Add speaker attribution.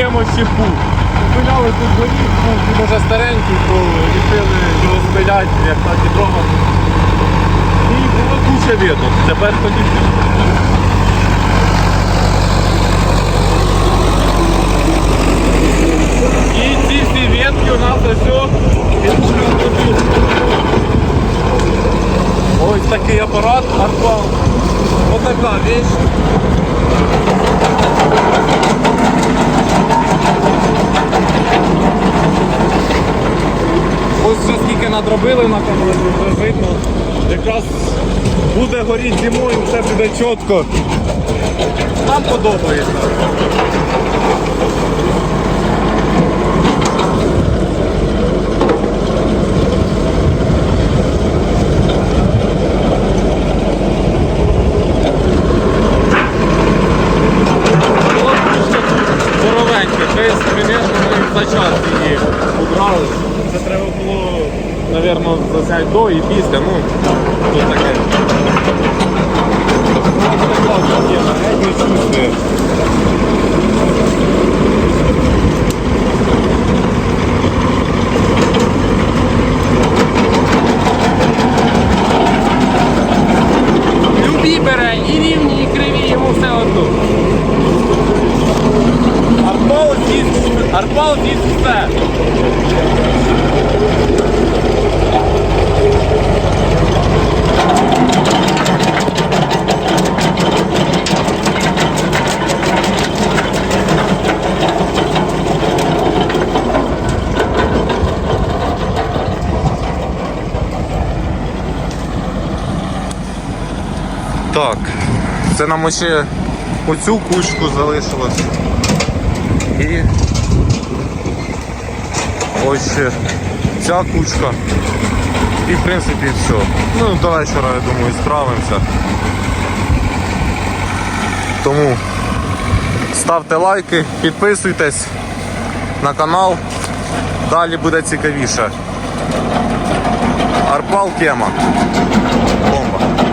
Speaker 1: п'ємо щепу. Купиляли тут горіх, був він уже старенький, то рішили його спиляти, як так і дома. І було куча веток. Тепер хотів. І ці всі ветки у нас ось Ось такий апарат Арпал. Ось така вещь. Ось вже скільки надробили на камері, вже видно. Якраз буде горіти зимою, все буде чітко. Нам подобається. Без, звісно, ми за час її убрали. Це треба було, напевно, засняти до і після, ну, то таке. Ну, це класна тема, геть не чувствує. Любі бере, і рівні, і криві, йому все одно. Арпал з'їсть, Арпал з'їсть все.
Speaker 2: Так, це нам ще оцю кучку залишилось. І ось ще ця кучка. І в принципі все. Ну, до вечора, я думаю, справимося. Тому ставте лайки, підписуйтесь на канал. Далі буде цікавіше. Арпал тема. Бомба.